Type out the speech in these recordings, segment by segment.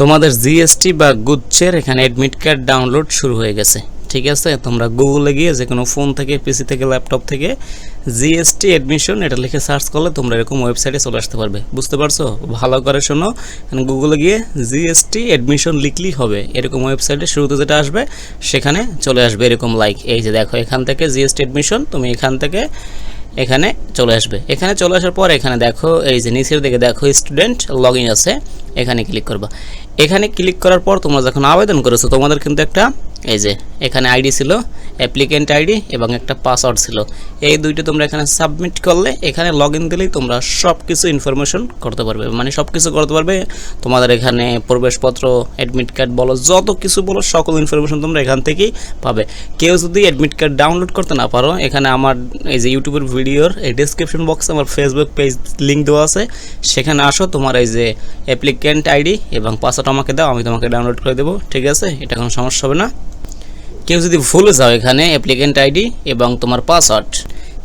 তোমাদের জিএসটি বা গুচ্ছের এখানে অ্যাডমিট কার্ড ডাউনলোড শুরু হয়ে গেছে। ঠিক আছে? তোমরা গুগলে গিয়ে যে কোনো ফোন থেকে পিসি থেকে ল্যাপটপ থেকে জিএসটি অ্যাডমিশন এটা লিখে সার্চ করলে তোমরা এরকম ওয়েবসাইটে চলে আসতে পারবে। বুঝতে পারছ? ভালো করে শোনো। গুগলে গিয়ে জিএসটি অ্যাডমিশন লিখলেই হবে। এরকম ওয়েবসাইটে শুরুতে যেটা আসবে, সেখানে চলে আসবে এরকম লাইক এই যে দেখো, এখান থেকে জিএসটি অ্যাডমিশন তুমি এখান থেকে এখানে চলে আসবে। এখানে চলে আসার পর এখানে দেখো, এই যে নিচের দিকে দেখো স্টুডেন্ট লগ আছে। এখানে ক্লিক করবা। এখানে ক্লিক করার পর তোমরা যখন আবেদন করেছ, তোমাদের কিন্তু একটা এই যে, এখানে আইডি ছিল অ্যাপ্লিকেন্ট আইডি এবং একটা পাসওয়ার্ড ছিল। এই দুইটা তোমরা এখানে সাবমিট করলে, এখানে লগ ইন দিলেই তোমরা সব কিছু ইনফরমেশন করতে পারবে। মানে সব কিছু করতে পারবে, তোমাদের এখানে প্রবেশপত্র অ্যাডমিট কার্ড বলো, যত কিছু বলো, সকল ইনফরমেশন তোমরা এখান থেকেই পাবে। কেউ যদি অ্যাডমিট কার্ড ডাউনলোড করতে না পারো, এখানে আমার এই যে ইউটিউবের ভিডিওর এই ডিসক্রিপশন বক্সে আমার ফেসবুক পেজ লিঙ্ক দেওয়া আছে। সেখানে আসো, তোমার এই যে অ্যাপ্লিকেন্ট আইডি এবং পাসওয়ার্ড আমাকে দাও, আমি তোমাকে ডাউনলোড করে দেবো। ঠিক আছে? এটা কোনো সমস্যা হবে না। কেউ যদি ভুলে যাও এখানে অ্যাপ্লিকেন্ট আইডি এবং তোমার পাসওয়ার্ড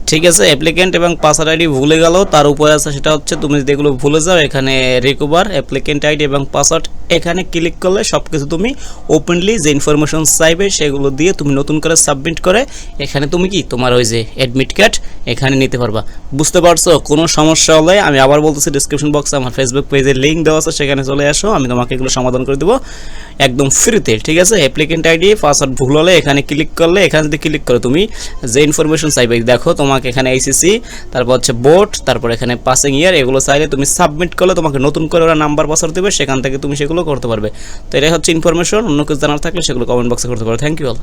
ঠিক আছে? অ্যাপ্লিকেন্ট এবং পাসওয়ার্ড আইডি ভুলে গেল তার উপরে আছে সেটা হচ্ছে, তুমি যদি এগুলো ভুলে যাও, এখানে রিকভার অ্যাপ্লিকেন্ট আইডি এবং পাসওয়ার্ড এখানে ক্লিক করলে সব কিছু তুমি ওপেনলি যে ইনফরমেশন চাইবে সেগুলো দিয়ে তুমি নতুন করে সাবমিট করে, এখানে তুমি কি তোমার ওই যে অ্যাডমিট কার্ড এখানে নিতে পারবা। বুঝতে পারছ? কোনো সমস্যা হলে আমি আবার বলতেছি ডিসক্রিপশন বক্সে আমার ফেসবুক পেজের লিঙ্ক দেওয়া আছে, সেখানে চলে আসো, আমি তোমাকে এগুলো সমাধান করে দেবো একদম ফ্রিতে ঠিক আছে? অ্যাপ্লিকেন্ট আইডি পাসওয়ার্ড ভুল হলে এখানে ক্লিক করলে, এখানে যদি ক্লিক করো তুমি যে ইনফরমেশন চাইবে, দেখো তোমাকে এখানে এইসিসি তারপর হচ্ছে বোর্ড তারপর এখানে পাসিং ইয়ার এগুলো চাইলে তুমি সাবমিট করলে তোমাকে নতুন করে ওরা নাম্বার পাসওয়ার্ড দেবে, সেখান থেকে তুমি সেগুলো করতে পারবে। তো এটাই হচ্ছে ইনফরমেশন অন্য কিছু জানার থাকলে সেগুলো কমেন্ট বক্সে করতে পারো। Thank you all